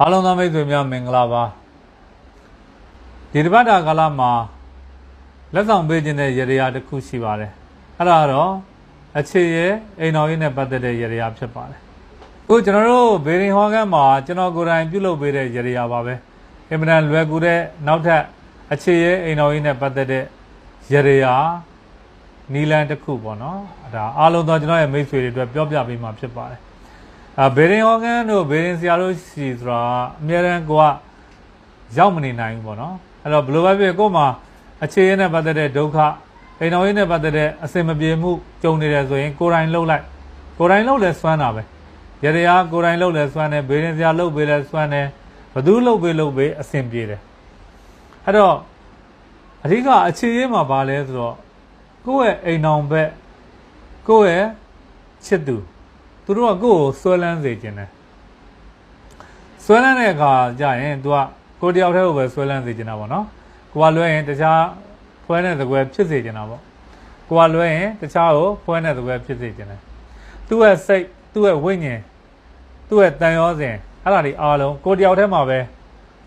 အားလုံးသောမိတ်ဆွေများမင်္ဂလာပါဒီတစ်ပတ်တာကာလမှာလက်ဆောင်ပေးခြင်းတဲ့ရတရားတစ်ခုရှိပါတယ်အဲ့ဒါကတော့အခြေရဲအိမ်တော်ရေးနဲ့ပတ်သက်တဲ့ရတရားဖြစ်ပါတယ်အခုကျွန်တော်တို့ဘေရင်ဟော်ကန်မှာကျွန်တော်ကိုယ်တိုင်ပြုလုပ်ပေးတဲ့ရတရားပါပဲအင်မတန်လွယ်ကူတဲ့နောက်ထပ်အခြေရဲအိမ်တော်ရေးနဲ့ပတ်သက်တဲ့ရတရားနီလန်တစ်ခုပေါ့နော်ဒါအားလုံးသောကျွန်တော်ရဲ့မိတ်ဆွေတွေအတွက်ပြောပြပေးမှာဖြစ်ပါတယ် အာဘေရင်ဟော်ကန်တို့ဘေရင်ဆရာတို့ရှိဆိုတာအများရန်ကိုကရောက်မနေနိုင်ဘူးပေါ့နော်အဲ့တော့ဘယ်လိုပဲဖြစ်ကို့မှာအခြေရဲနဲ့ပတ်သက်တဲ့ဒုက္ခအိမ်တော်ရေးနဲ့ပတ်သက်တဲ့အစင်မပြေမှုကြုံနေတယ်ဆိုရင်ကိုယ်တိုင်လှုပ်လိုက်ကိုယ်တိုင်လှုပ်လဲစွမ်းတာပဲရတရားကိုယ်တိုင်လှုပ်လဲစွမ်းတယ်ဘေရင်ဆရာလှုပ်ပေးလဲစွမ်းတယ်ဘသူလှုပ်ပေးလှုပ်ပေးအစင်ပြေတယ်အဲ့တော့အဓိကအခြေရေးမှာပါလဲဆိုတော့ကိုယ့်ရဲ့အိမ်တော်ဘက်ကိုယ့်ရဲ့ချစ်သူ သူတို့ကကိုယ့်ကိုဆွဲလန်းစေခြင်းတယ်ဆွဲလန်းတဲ့အခါကျရင် तू ကကိုယ်တယောက်တည်းကိုပဲဆွဲလန်းစေခြင်းတာပေါ့နော်ကိုကလွဲရင်တခြားဖွဲတဲ့သကွဲဖြစ်စေခြင်းတာပေါ့ကိုကလွဲရင်တခြားကိုဖွဲတဲ့သကွဲဖြစ်စေခြင်းတယ်သူ့ရဲ့စိတ်သူ့ရဲ့ဝိညာဉ်သူ့ရဲ့တန်ရောစဉ်အဲ့ဒါတွေအားလုံးကိုယ်တယောက်တည်းမှာပဲ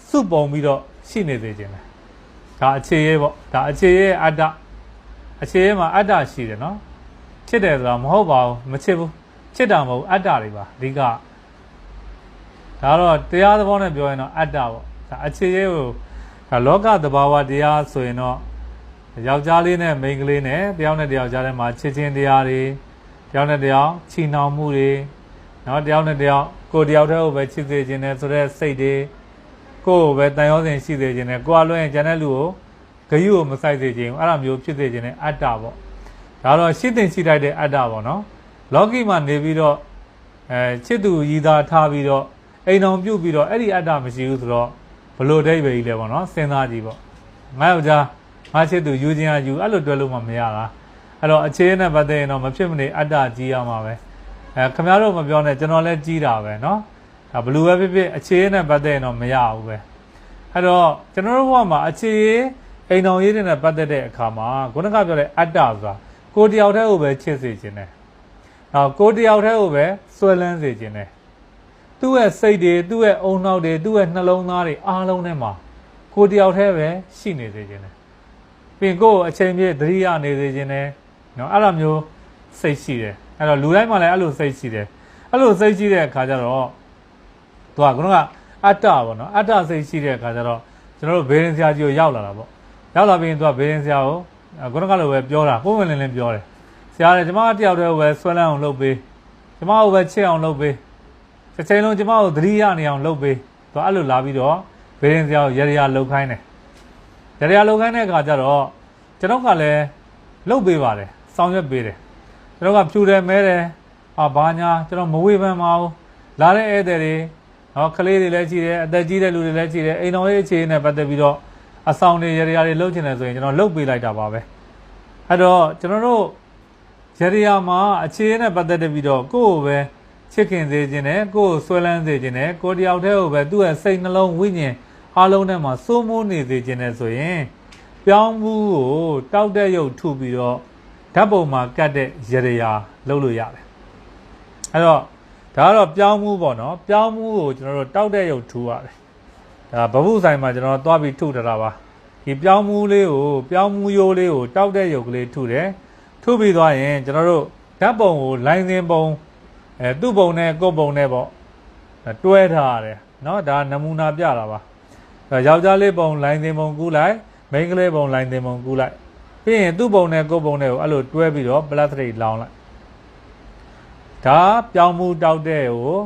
စုပုံပြီးတော့ရှိနေစေခြင်းတယ်ဒါအခြေရေးပေါ့ဒါအခြေရေးအတ္တအခြေရေးမှာအတ္တရှိတယ်နော်ချစ်တယ်ဆိုတာမဟုတ်ပါဘူးမချစ်ဘူး ချစ်တာမဟုတ်ဘူးအတ္တတွေပါအဓိကဒါတော့တရားသဘောနဲ့ပြောရင်တော့အတ္တပေါ့ဒါအခြေရေးကိုဒါလောကသဘာဝတရားဆိုရင်တော့ယောက်ျားလေးနဲ့မိန်းကလေးနဲ့တယောက်နဲ့တယောက်ကြားထဲမှာချစ်ချင်းတရားတွေတယောက်နဲ့တယောက်ချီနှောင်မှုတွေနော်တယောက်နဲ့တယောက်ကိုယ်တယောက်တည်းကိုပဲချစ်စေခြင်းနဲ့ဆိုတဲ့စိတ်တွေကိုယ်ကိုပဲတန်ရောစင်ရှိစေခြင်းနဲ့ကိုယ်အလွဲရင်ကျန်တဲ့လူကိုဂယုကိုမဆိုင်စေခြင်းအဲ့လိုမျိုးဖြစ်စေခြင်းနဲ့အတ္တပေါ့ဒါတော့ရှင်းတင်ရှိလိုက်တဲ့အတ္တပေါ့နော် လောကီမှာနေပြီးတော့အဲချစ်သူရည်သားထားပြီးတော့အိမ်တော်ပြုတ်ပြီးတော့အဲ့ဒီအတ္တမရှိဘူးဆိုတော့ဘလို့ဒိတ်ပဲကြီးလဲပေါ့နော်စဉ်းစားကြည့်ပေါ့ငါယောက်ျားငါချစ်သူယူခြင်းအယူအဲ့လိုတွဲလို့မှမရတာအဲ့တော့အခြေအနေနဲ့ပတ်သက်ရင်တော့မဖြစ်မနေအတ္တကြီးရမှာပဲအဲခင်ဗျားတို့မပြောနဲ့ကျွန်တော်လည်းကြီးတာပဲเนาะဒါဘလူပဲဖြစ်ဖြစ်အခြေအနေနဲ့ပတ်သက်ရင်တော့မရဘူးပဲအဲ့တော့ကျွန်တော်တို့ဘဝမှာအခြေအိမ်တော်ရေးတဲ့နဲ့ပတ်သက်တဲ့အခါမှာခုနကပြောတဲ့အတ္တဆိုတာကိုယ်တယောက်တည်းကိုပဲချစ်စေခြင်းတယ် နောက်ကိုယ်တယောက်တည်းကိုပဲဆွဲလန်းစေခြင်းတယ်သူ့ရဲ့စိတ်တွေသူ့ရဲ့အုံနောက်တွေသူ့ရဲ့နှလုံးသားတွေအားလုံးထဲမှာကိုယ်တယောက်တည်းပဲရှိနေစေခြင်းတယ်ပြီးရင်ကိုယ်အချိန်ပြည့်သတိရနေစေခြင်းတယ်နော်အဲ့လိုမျိုးစိတ်ရှိတယ်အဲ့တော့လူတိုင်းမှာလည်းအဲ့လိုစိတ်ရှိတယ်အဲ့လိုစိတ်ရှိတဲ့အခါကျတော့သူကခုနကအတ္တပေါ့နော်အတ္တစိတ်ရှိတဲ့အခါကျတော့ကျွန်တော်တို့ဘေးရင်ဆရာကြီးကိုရောက်လာတာပေါ့ရောက်လာပြီးရင်သူကဘေးရင်ဆရာကိုခုနကလိုပဲပြောတာကိုယ်ဝင်လင်းလင်းပြောတယ် ဆရာလည်းကျမတယောက်တည်းကိုပဲဆွဲလန်းအောင်လုပ်ပေးကျမကိုပဲချစ်အောင်လုပ်ပေးတစ်ချိန်လုံးကျမကိုသတိရနေအောင်လုပ်ပေးသူအဲ့လိုလာပြီးတော့ဘေးရင်ဆရာကိုရရလှုပ်ခိုင်းတယ်ရရလှုပ်ခိုင်းတဲ့အခါကျတော့ကျွန်တော်ကလည်းလှုပ်ပေးပါတယ်ဆောင်ရွက်ပေးတယ်ကျွန်တော်ကဖြူတယ်မဲတယ်အာဘာညာကျွန်တော်မဝေဖန်ပါဘူးလာတဲ့ဧည့်သည်တွေနော်ကလေးတွေလည်းရှိတယ်အသက်ကြီးတဲ့လူတွေလည်းရှိတယ်အိမ်တော်ရဲ့အခြေအနေနဲ့ပတ်သက်ပြီးတော့အဆောင်တွေရရတွေလှုပ်ချင်တယ်ဆိုရင်ကျွန်တော်လှုပ်ပေးလိုက်တာပါပဲအဲ့တော့ကျွန်တော်တို့ ရရမှာအခြေအနေနဲ့ပတ်သက်ပြီးတော့ကိုယ့်ကိုပဲချစ်ခင်စေခြင်းနဲ့ကိုယ့်ကိုဆွဲလန်းစေခြင်းနဲ့ကိုယ်တယောက်တည်းကိုပဲသူ့ရဲ့စိတ်နှလုံးဝိညာဉ်အားလုံးထဲမှာစိုးမိုးနေစေခြင်းနဲ့ဆိုရင်ပြောင်းမှုကိုတောက်တဲ့ရုပ်ထုပြီးတော့ဓာတ်ပုံမှာကတ်တဲ့ရရလှုပ်လို့ရတယ်အဲ့တော့ဒါကတော့ပြောင်းမှုပေါ့နော်ပြောင်းမှုကိုကျွန်တော်တို့တောက်တဲ့ရုပ်ထူရတယ်ဒါဗဗုဆိုင်မှာကျွန်တော်သွားပြီးထုထတာပါဒီပြောင်းမှုလေးကိုပြောင်းမှုရိုးလေးကိုတောက်တဲ့ရုပ်ကလေးထုတယ် ထုပြီးသွားရင်ကျွန်တော်တို့ဓာတ်ပုံကိုလိုင်းစင်ပုံအဲသူ့ပုံနဲ့ကိုယ့်ပုံနဲ့ပေါ့တွဲထားရတယ်เนาะဒါနမူနာပြတာပါယောက်ျားလေးပုံလိုင်းစင်ပုံကူးလိုက်မိန်းကလေးပုံလိုင်းစင်ပုံကူးလိုက်ပြီးရင်သူ့ပုံနဲ့ကိုယ့်ပုံနဲ့ကိုအဲ့လိုတွဲပြီးတော့ပလတ်စတစ်လောင်းလိုက်ဒါပြောင်းမှုတောက်တဲ့ကို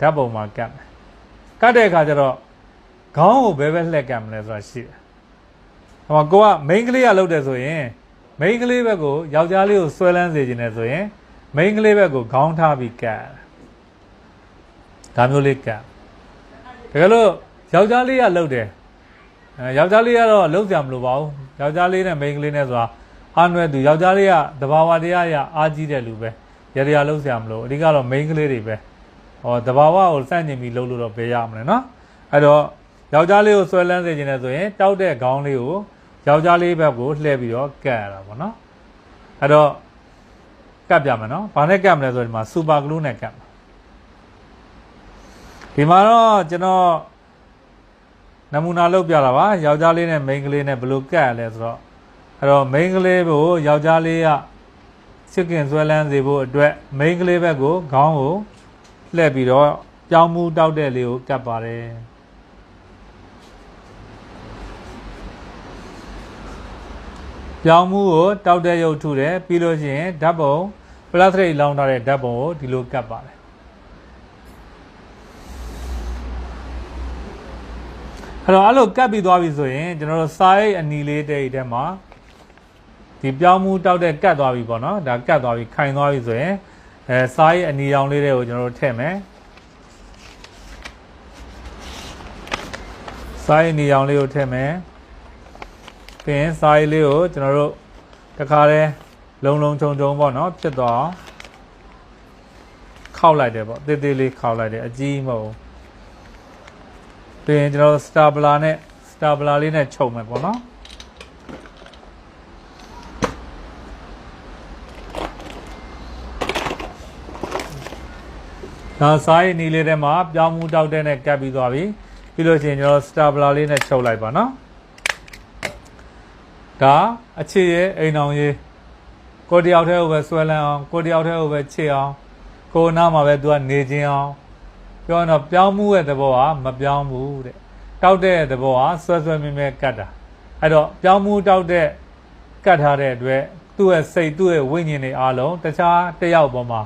ဓာတ်ပုံမှာကတ်မယ်ကတ်တဲ့အခါကျတော့ခေါင်းကိုဘယ်ဘက်လှည့်ကတ်မလဲဆိုတာရှိတယ်ဟိုကိုကမိန်းကလေးကလုပ်တယ်ဆိုရင် မိန်းကလေးဘက်ကိုယောက်ျားလေးကိုဆွဲလန်းစေခြင်းနဲ့ဆိုရင်မိန်းကလေးဘက်ကိုခေါင်းထားပြီးကတ်ဒါမျိုးလေးကတ်တကယ်လို့ယောက်ျားလေးကလုပ်တယ်အဲယောက်ျားလေးကတော့လုံးကြမလို့ပါဘူးယောက်ျားလေးနဲ့မိန်းကလေးနဲ့ဆိုတာအားနွယ်သူယောက်ျားလေးကတဘာဝတရားရအားကြီးတဲ့လူပဲရရလုံးကြမလို့အဓိကတော့မိန်းကလေးတွေပဲဟောတဘာဝကိုစန့်ကျင်ပြီးလှုပ်လို့တော့ဘယ်ရမလဲနော်အဲ့တော့ယောက်ျားလေးကိုဆွဲလန်းစေခြင်းနဲ့ဆိုရင်တောက်တဲ့ခေါင်းလေးကို ယောက်ျားလေးဘက်ကိုလှည့်ပြီးတော့ကတ်ရတာပေါ့နော်အဲ့တော့ကတ်ပြမယ်နော်ဘာနဲ့ကတ်မလဲဆိုရင်ဒီမှာစူပါဂလူးနဲ့ကတ်မှာဒီမှာတော့ကျွန်တော်နမူနာလုပ်ပြတာပါယောက်ျားလေးနဲ့မိန်းကလေးနဲ့ဘယ်လိုကတ်ရလဲဆိုတော့အဲ့တော့မိန်းကလေးကိုယောက်ျားလေးကချစ်ခင်ဆွဲလန်းစေဖို့အတွက်မိန်းကလေးဘက်ကိုခေါင်းကိုလှည့်ပြီးတော့ပြောင်းမှုတောက်တဲ့လေးကိုကတ်ပါတယ် ပြောင်းမှုကိုတောက်တဲ့ရုပ်ထုတယ်ပြီးလို့ရှိရင်ဓာတ်ပုံပလတ်စတစ်လောင်းထားတဲ့ဓာတ်ပုံကိုဒီလိုကတ်ပါတယ်အဲ့တော့အဲ့လိုကတ်ပြီးသွားပြီဆိုရင်ကျွန်တော်တို့စာရိတ်အနီလေးတဲ့ထဲမှာဒီပြောင်းမှုတောက်တဲ့ကတ်သွားပြီပေါ့နော်ဒါကတ်သွားပြီခိုင်သွားပြီဆိုရင်အဲစာရိတ်အနီရောင်လေးတွေကိုကျွန်တော်တို့ထည့်မယ်စာရိတ်အနီရောင်လေးကိုထည့်မယ် ပြီးရင်စာရိတ်လေးကိုကျွန်တော်တို့တခါတည်းလုံလုံခြုံခြုံပေါ့နော်ဖြစ်သွားအောင်ခောက်လိုက်တယ်ပေါ့တေးသေးလေးခောက်လိုက်တယ်အကြီးမဟုတ်ဘူးပြီးရင်ကျွန်တော်စတာပလာနဲ့စတာပလာလေးနဲ့ချုပ်မယ်ပေါ့နော်ဒါစာရေးနီလေးထဲမှာပြောင်းမှုတောက်တဲ့နဲ့ကပ်ပြီးသွားပြီပြီးလို့ရှိရင်ကျွန်တော်စတာပလာလေးနဲ့ချုပ်လိုက်ပါနော် ဒါအခြေရဲ့အိမ်အောင်ရေးကိုတယောက်တည်းကိုပဲဆွဲလန်းအောင်ကိုတယောက်တည်းကိုပဲချစ်အောင်ကိုနားမှာပဲသူကနေခြင်းအောင်ပြောရင်တော့ပြောင်းမှုရဲ့သဘောကမပြောင်းဘူးတဲ့တောက်တဲ့သဘောကဆွဲဆွဲမြဲမြဲကတ်တာအဲ့တော့ပြောင်းမှုတောက်တဲ့ကတ်ထားတဲ့အတွက်သူ့ရဲ့စိတ်သူ့ရဲ့ဝိညာဉ်တွေအားလုံးတခြားတစ်ယောက်ပေါ်မှာ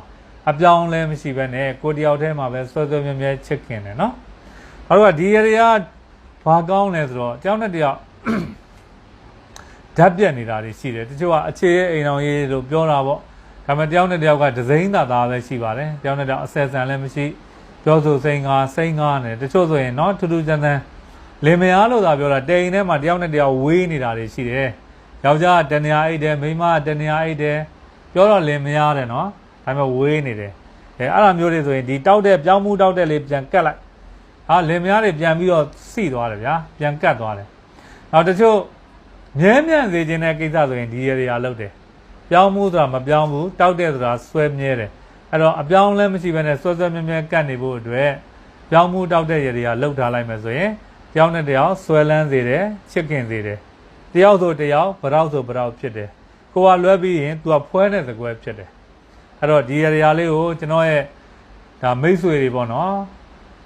အပြောင်းလဲမရှိဘဲနဲ့ကိုတယောက်တည်းမှာပဲဆွဲဆွဲမြဲမြဲချစ်ခင်တယ်နော်အဲ့တော့ဒီရရဘာကောင်းလဲဆိုတော့ကျောင်းနဲ့တယောက် ဓာတ်ပြက်နေတာတွေရှိတယ်တချို့ကအခြေရဲ့အိမ်တော်ရေးလို့ပြောတာပေါ့ဒါပေမဲ့တယောက်နဲ့တယောက်ကဒစိမ့်သာသာပဲရှိပါတယ်တယောက်နဲ့တယောက်အဆက်ဆံလည်းမရှိပြောဆိုစိန်ကားစိန်ကားနဲ့တချို့ဆိုရင်တော့ထူးထူးခြားခြားလင်မယားလို့သာပြောတာတိန်ထဲမှာတယောက်နဲ့တယောက်ဝေးနေတာတွေရှိတယ်ယောက်ျားတဏှာအိတ်တယ်မိန်းမတဏှာအိတ်တယ်ပြောတော့လင်မယားတယ်နော်ဒါပေမဲ့ဝေးနေတယ်အဲအဲ့လိုမျိုးတွေဆိုရင်ဒီတောက်တဲ့ပြောင်းမှုတောက်တဲ့လေးပြန်ကတ်လိုက်ဟာလင်မယားတွေပြန်ပြီးတော့စီသွားတယ်ဗျာပြန်ကတ်သွားတယ်နောက်တချို့ မြဲမြံစေခြင်းတဲ့ကိစ္စဆိုရင်ဒီရရာလောက်တယ်ပြောင်းမှုဆိုတာမပြောင်းဘူးတောက်တဲ့ဆိုတာဆွဲမြဲတယ်အဲ့တော့အပြောင်းလဲမရှိဘဲနဲ့ဆွဲဆွဲမြဲမြဲကတ်နေဖို့အတွက်ပြောင်းမှုတောက်တဲ့ရရာလောက်ထားလိုက်မယ်ဆိုရင်တယောက်နဲ့တယောက်ဆွဲလန်းစေတယ်ချစ်ခင်စေတယ်တယောက်ဆိုတယောက်ဗရောက်ဆိုဗရောက်ဖြစ်တယ်ကိုကလွဲပြီးရင် तू ကဖွဲတဲ့သကွဲဖြစ်တယ်အဲ့တော့ဒီရရာလေးကိုကျွန်တော်ရဲ့ဒါမိတ်ဆွေတွေပေါ့နော်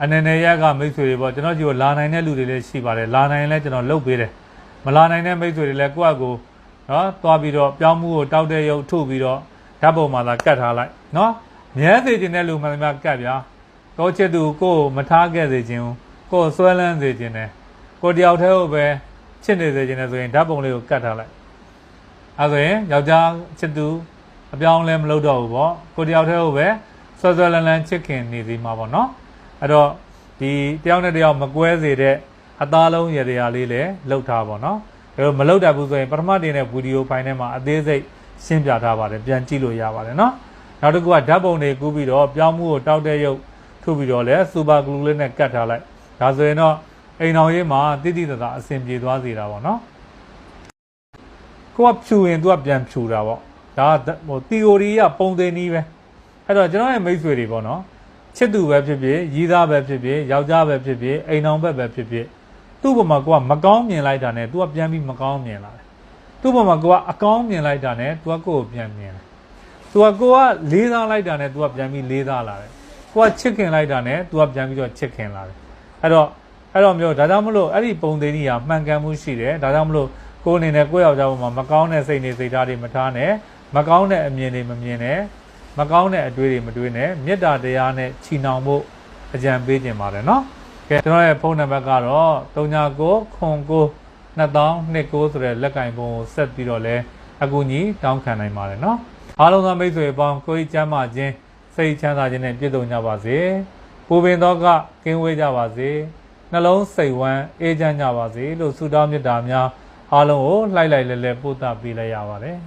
အနေနဲ့ရက်ကမိတ်ဆွေတွေပေါ့ကျွန်တော်ကြီးကိုလာနိုင်တဲ့လူတွေလည်းရှိပါတယ်လာနိုင်လဲကျွန်တော်လုပ်ပေးတယ် မလာနိုင်တဲ့မိတ်ဆွေတွေလည်းကိုယ့်အကိုနော်သွားပြီးတော့ပြောင်းမှုကိုတောက်တဲ့ရုပ်ထုတ်ပြီးတော့ဓာတ်ပုံမှာသာကတ်ထားလိုက်နော်မြဲစေခြင်းတဲ့လူမှန်သမျှကတ်ဗျာကိုချစ်သူကိုကိုမထားခဲ့စေခြင်းကိုဆွဲလန်းစေခြင်းနဲ့ကိုတယောက်တည်းကိုပဲချစ်နေစေခြင်းနဲ့ဆိုရင်ဓာတ်ပုံလေးကိုကတ်ထားလိုက်အဲဆိုရင်ယောက်ျားချစ်သူအပြောင်းလဲမလုပ်တော့ဘူးပေါ့ကိုတယောက်တည်းကိုပဲဆွဲဆွဲလန်းလန်းချစ်ခင်နေစီမှာပေါ့နော်အဲ့တော့ဒီတယောက်နဲ့တယောက်မကွဲစေတဲ့ အသားလုံးရေတရာလေးလည်းလောက်ထားပါတော့ဒါလို့မလောက်တတ်ဘူးဆိုရင်ပထမတင်တဲ့ဗီဒီယိုဖိုင်ထဲမှာအသေးစိတ်ရှင်းပြထားပါတယ်ပြန်ကြည့်လို့ရပါတယ်နော်နောက်တစ်ခုကဓာတ်ပုံတွေကူးပြီးတော့ပြောင်းမှုကိုတောက်တဲ့ရုပ်ထုတ်ပြီးတော့လဲစူပါဂလူးလေးနဲ့ကတ်ထားလိုက်ဒါဆိုရင်တော့အိမ်တော်ရေးမှာတိတိတသာအဆင်ပြေသွားစေတာပေါ့နော်ကိုကဖြူရင်သူကပြန်ဖြူတာပေါ့ဒါဟို theory ကပုံသိနည်းပဲအဲ့တော့ကျွန်တော်ရဲ့မိတ်ဆွေတွေပေါ့နော်ချစ်သူပဲဖြစ်ဖြစ်ရည်သားပဲဖြစ်ဖြစ်ယောက်ျားပဲဖြစ်ဖြစ်အိမ်တော်ဘက်ပဲဖြစ်ဖြစ် သူ့ဘုံမှာကိုကမကောင်းမြင်လိုက်တာနဲ့ तू ကပြန်ပြီးမကောင်းမြင်လာတယ်သူ့ဘုံမှာကိုကအကောင်းမြင်လိုက်တာနဲ့ तू ကကိုကိုပြန်မြင်တယ် तू ကကိုကလေးစားလိုက်တာနဲ့ तू ကပြန်ပြီးလေးစားလာတယ်ကိုကချစ်ခင်လိုက်တာနဲ့ तू ကပြန်ပြီးတော့ချစ်ခင်လာတယ်အဲ့တော့အဲ့တော့မျိုးဒါကြောင့်မလို့အဲ့ဒီပုံသေးကြီးကမှန်ကန်မှုရှိတယ်ဒါကြောင့်မလို့ကိုအနေနဲ့ကိုယ့်ယောက်ျားဘုံမှာမကောင်းတဲ့စိတ်နေစိတ်ဓာတ်တွေမထားနဲ့မကောင်းတဲ့အမြင်တွေမမြင်နဲ့မကောင်းတဲ့အတွေးတွေမတွေးနဲ့မေတ္တာတရားနဲ့ချီနှောင်ဖို့အကြံပေးခြင်းပါတယ်နော် ကဲကျွန်တော်ရဲ့ဖုန်းနံပါတ်ကတော့39ခွန်9 2029ဆိုတဲ့လက်ကင်ပုံကိုဆက်ပြီးတော့လဲအကူကြီးတောင်းခံနိုင်ပါတယ်နော်အားလုံးသောမိတ်ဆွေပေါင်းကိုယ်ကြီးကျမ်းမာခြင်းစိတ်ချမ်းသာခြင်းနဲ့ပြည့်စုံကြပါစေပူပင်သောကကင်းဝေးကြပါစေနှလုံးစိတ်ဝမ်းအေးချမ်းကြပါစေလို့ဆုတောင်းမေတ္တာများအားလုံးကိုလှိုက်လိုက်လဲလဲပို့သပေးလိုက်ရပါတယ်